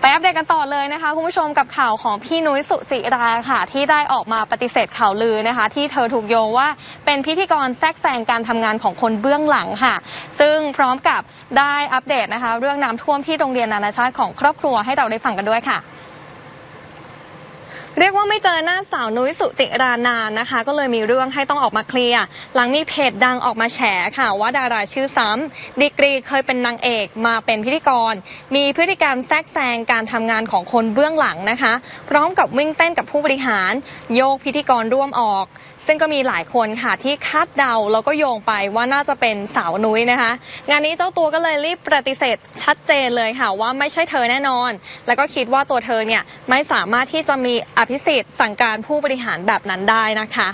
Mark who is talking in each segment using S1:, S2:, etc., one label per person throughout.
S1: ไปอัปเดตกันต่อเลยนะคะคุณผู้ชมกับข่าวของพี่นุ้ยสุจิราค่ะ ที่ได้ออกมาปฏิเสธข่าวลือนะคะ ที่เธอถูกโยงว่าเป็นพิธีกรแทรกแซงการทำงานของคนเบื้องหลังค่ะ ซึ่งพร้อมกับได้อัปเดตนะคะ เรื่องน้ำท่วมที่โรงเรียนนานาชาติของครอบครัวให้เราได้ฟังกันด้วยค่ะ เรียกว่าไม่เจอหน้าสาวนุ้ยสุติรานานนะคะ ก็เลยมีเรื่องให้ต้องออกมาเคลียร์หลังมีเพจดังออกมาแฉค่ะ ว่าดาราชื่อซ้ำดีกรีเคยเป็นนางเอกมาเป็นพิธีกร มีพฤติกรรมแทรกแซงการทำงานของคนเบื้องหลังนะคะ พร้อมกับวิ่งเต้นกับผู้บริหาร โยกพิธีกรร่วมออก ซึ่งก็มีหลายคนค่ะที่คาดเดาแล้วก็โยงไปว่าน่าจะเป็นสาวนุ้ยนะคะ งานนี้เจ้าตัวก็เลยรีบปฏิเสธชัดเจนเลยค่ะว่าไม่ใช่เธอแน่นอน แล้วก็คิดว่าตัวเธอเนี่ยไม่สามารถที่จะมีอภิสิทธิ์สั่งการผู้บริหารแบบนั้นได้นะคะ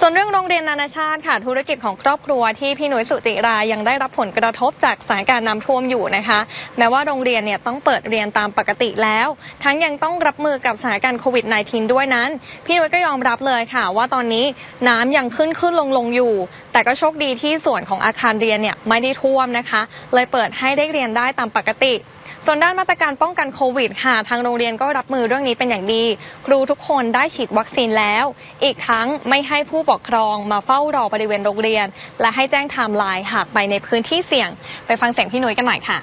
S1: ส่วนเรื่องโรงเรียนนานาชาติค่ะธุรกิจของครอบครัวที่พี่หนุ่ยสุติรายังได้รับผลกระทบจากสถานการณ์น้ำท่วมอยู่นะคะ แม้ว่าโรงเรียนเนี่ยต้องเปิดเรียนตามปกติแล้ว ทั้งยังต้องรับมือกับสถานการณ์โควิด -19 ด้วยนั้น พี่หนุ่ยก็ยอมรับเลยค่ะ ว่าตอนนี้น้ำยังขึ้นขึ้นลงลงอยู่ แต่ก็โชคดีที่ส่วนของอาคารเรียนเนี่ยไม่ได้ท่วมนะคะ เลยเปิดให้ได้เรียนได้ตามปกติ ส่วนด้านมาตรการป้องกันโควิดค่ะทางโรงเรียนก็รับมือเรื่องนี้เป็นอย่างดี ครูทุกคนได้ฉีดวัคซีนแล้ว อีกทั้งไม่ให้ผู้ปกครองมาเฝ้ารอบริเวณโรงเรียน และให้แจ้งไทม์ไลน์หากไปในพื้นที่เสี่ยง ไปฟังเสียงพี่หนุ่ยกันหน่อยค่ะ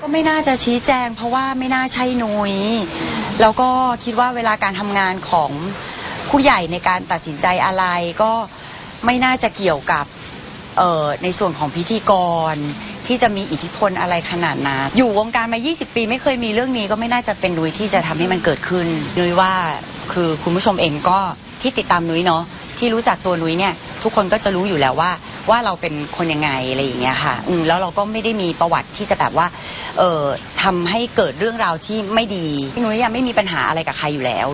S2: ก็ไม่น่าจะชี้แจง เพราะว่าไม่น่าใช่นุย้ยแล้วก็คิดว่าเวลาการทำงานของผู้ใหญ่ในการตัดสินใจอะไรก็ไม่น่าจะเกี่ยวกับในส่วนของพิธีกรที่จะมีอิทธิพลอะไรขนาดนั้นอยู่วงการมา 20 ปีไม่เคยมีเรื่องนี้ก็ไม่น่าจะเป็นนุ้ยที่จะทำให้มันเกิดขึ้นนุ้ยว่าคือคุณผู้ชมเองก็ที่ติดตามนุ้ยเนาะที่รู้จักตัวนุ้ยเนี่ยทุกคนก็จะรู้อยู่แล้วว่าว่าเราเป็นคนยังไงอะไรอย่างเงี้ยค่ะอืมแล้วเราก็ไม่ได้มีประวัติที่จะแบบว่าเอ่อทำให้เกิดเรื่องราวที่ไม่ดีนุ้ยยังไม่มีปัญหาอะไรกับใครอยู่แล้ว